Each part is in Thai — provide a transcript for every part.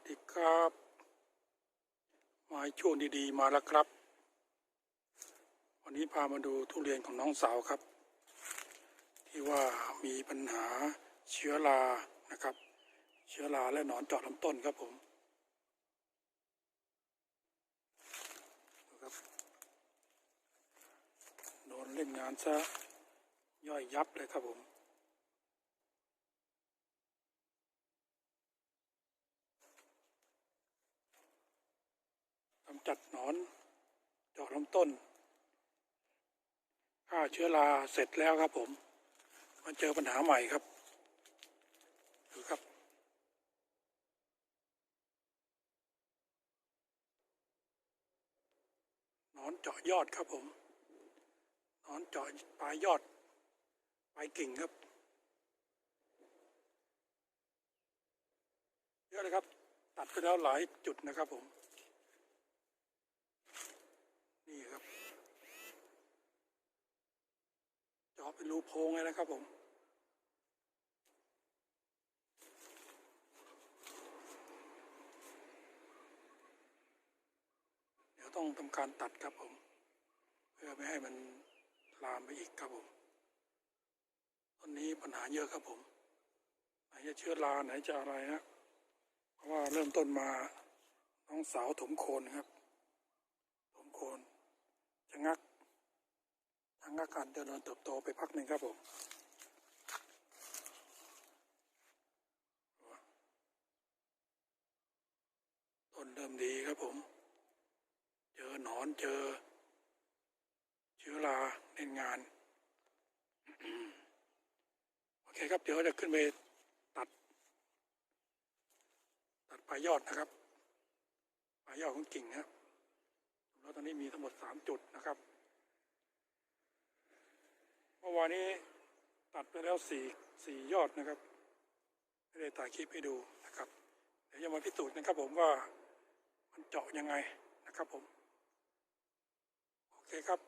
สดีครับมาช่วงดีๆมาแล้วครับ วันนี้พามาดูทุเรียนของน้องสาวครับ ที่ว่ามีปัญหาเชื้อรานะครับ เชื้อราและหนอนเจาะลำต้นครับผมดูครับโดนเล่นงานซะย่อยยับเลยครับผมำจัดหนอนเจาะลำต้นฆ่าเชื้อราเสร็จแล้วครับผมมาเจอปัญหาใหม่ครับดูครับหนอนเจาะยอดครับผมหนอนเจาะปลายยอดปลายกิ่งครับเยอะเลยครับ ตัดไปแล้วหลายจุดนะครับผม นี่ครับจาะเป็นรูโพงเลยนะครับผมเดี๋ยวต้องทำการตัดครับผม เพื่อไม่ให้มันลามไปอีกครับผมตอนนี้ปัญหาเยอะครับผม ไหนจะเชื้อราไหนจะอะไรฮะเพราะว่าเริ่มต้นมาน้องสาวถมโคนครับ ถมโคน จะงักทางงักการเจริญเติบโตไปพักหนึ่งครับผมต้นเริ่มดีครับผม เจอหนอนเจอ เชื้อราเล่นงาน โอเคครับ เดี๋ยวจะขึ้นไปตัด ตัดปลายยอดนะครับปลายยอดของกิ่งนะครับ อนนี้มีทั้งหมดสามจุดนะครับ เมื่อวานนี้ตัดไปแล้วสี่สี่ยอดนะครับไม่ได้ถ่ายคลิปให้ดูนะครับ เดี๋ยวจะมาพิสูจน์นะครับผมว่ามันเจาะยังไงนะครับผม โอเคครับ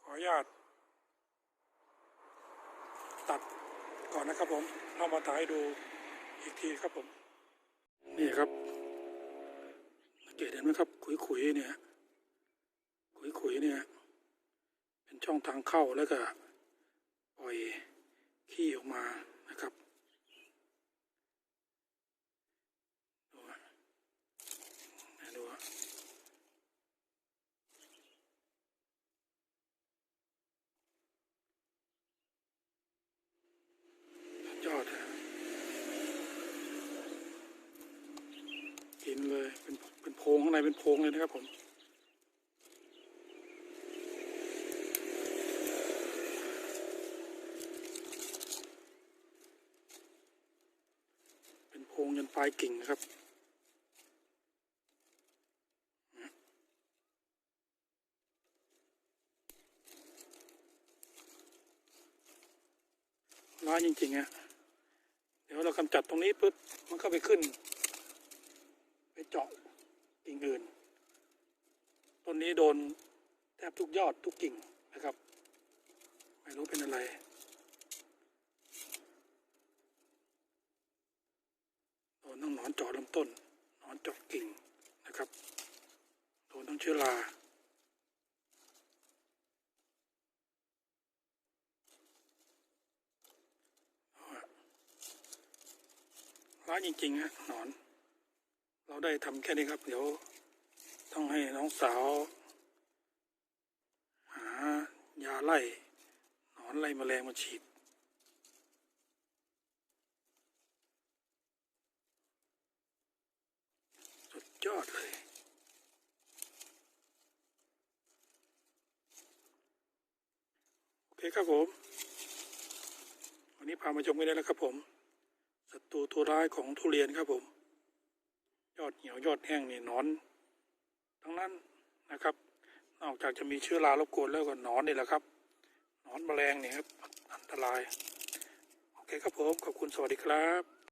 ขออนุญาต ตัดก่อนนะครับผมเรามาถ่ายให้ดูอีกทีครับผม นี่ครับ สังเกตเห็ นไหมครับ ขุยๆเนี่ย ขุยๆเนี่ย เป็นช่องทางเข้าแล้วก็ปล่อยขี้ออกมานะครับดูฮะดูฮะสุดยอดอะ กินเลยเป็นเป็นโพรงข้างในเป็นโพรงเลยนะครับผมเป็นโพรงยันปลายกิ่งนะครับร้ายจริงๆอะเดี๋ยวเรากำจัดตรงนี้ปุ๊บมันก็ไปขึ้น เจาะกิ่งอื่น ต้นนี้โดนแทบทุกยอดทุกกิ่งนะครับ ไม่รู้เป็นอะไร โดนทั้งหนอนเจาะลำต้น หนอนเจาะกิ่งนะครับ โดนทั้งเชื้อราร้ายจริงๆฮะหนอน เราได้ทำแค่นี้ครับ เดี๋ยวต้องให้น้องสาว หายาไล่หนอนไล่แมลงมาฉีดสุดยอดเลยโอเคครับผม วันนี้พามาชมกันได้แล้วครับผมศัตรูตัวร้ายของทุเรียนครับผม ยอดเหี่ยวยอดแห้งนี่นอน ทั้งนั้นนะครับ นอกจากจะมีเชื้อรารบกวนแล้วก็นอนนี่แหละครับนอนแมลงนี่ครับอันตราย โอเคครับผมขอบคุณสวัสดีครับ